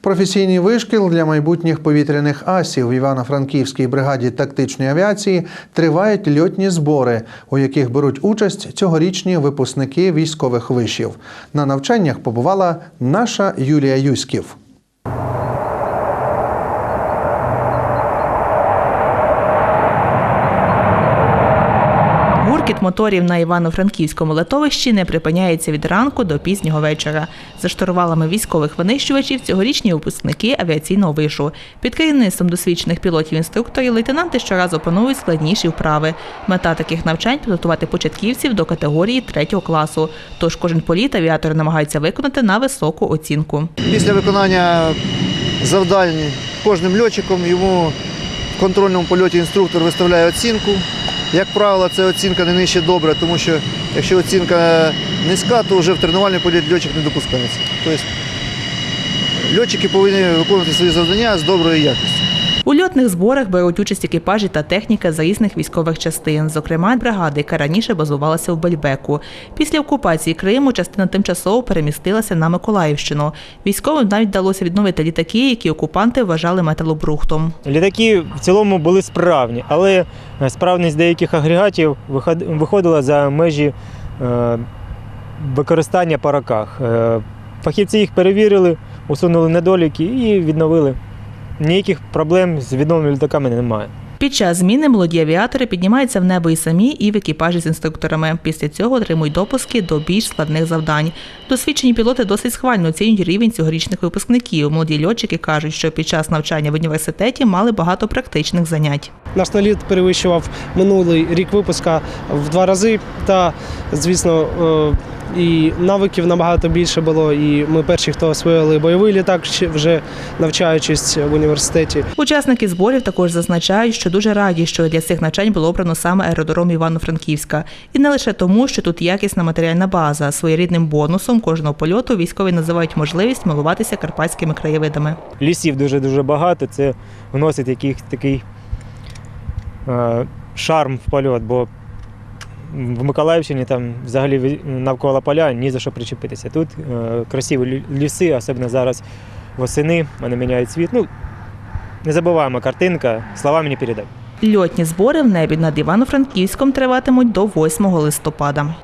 Професійний вишкіл для майбутніх повітряних асів в Івано-Франківській бригаді тактичної авіації тривають льотні збори, у яких беруть участь цьогорічні випускники військових вишів. На навчаннях побувала наша Юлія Юськів. Гуркіт моторів на Івано-Франківському летовищі не припиняється від ранку до пізнього вечора. За штурвалами військових винищувачів цьогорічні випускники авіаційного вишу. Під керівництвом досвідчених пілотів-інструкторів лейтенанти щоразу опановують складніші вправи. Мета таких навчань підготувати початківців до категорії третього класу. Тож кожен політ авіатори намагаються виконати на високу оцінку. Після виконання завдань кожним льотчиком йому в контрольному польоті інструктор виставляє оцінку. Як правило, це оцінка не нижче добре, тому що якщо оцінка низька, то вже в тренувальний політ льотчик не допускається. Тобто льотчики повинні виконувати свої завдання з доброю якістю. У льотних зборах беруть участь екіпажі та техніка з різних військових частин, зокрема бригади, яка раніше базувалася в Бельбеку. Після окупації Криму частина тимчасово перемістилася на Миколаївщину. Військовим навіть вдалося відновити літаки, які окупанти вважали металобрухтом. Літаки в цілому були справні, але е, справність деяких агрегатів виходила за межі е, використання по роках. Е, Фахівці їх перевірили, усунули недоліки і відновили. Ніяких проблем з відновленими літаками немає. Під час зміни молоді авіатори піднімаються в небо і самі, і в екіпажі з інструкторами. Після цього отримують допуски до більш складних завдань. Досвідчені пілоти досить схвально оцінюють рівень цьогорічних випускників. Молоді льотчики кажуть, що під час навчання в університеті мали багато практичних занять. Наш наліт перевищував минулий рік випуска в два рази. Та, звісно, е, і навиків набагато більше було. І ми перші, хто освоїли бойовий літак, ще вже навчаючись в університеті. Учасники зборів також зазначають, що дуже раді, що для цих навчань було обрано саме аеродром Івано-Франківська. І не лише тому, що тут якісна матеріальна база. Своєрідним бонусом кожного польоту військові називають можливість милуватися карпатськими краєвидами. Лісів дуже-дуже багато, це вносить якийсь такий е, шарм в польот, бо в Миколаївщині там взагалі навколо поля ні за що причепитися. Тут е, красиві ліси, особливо зараз восени, вони міняють світ. Ну, не забуваємо, картинка, слова мені передай. Льотні збори в небі над Івано-Франківськом триватимуть до 8 листопада.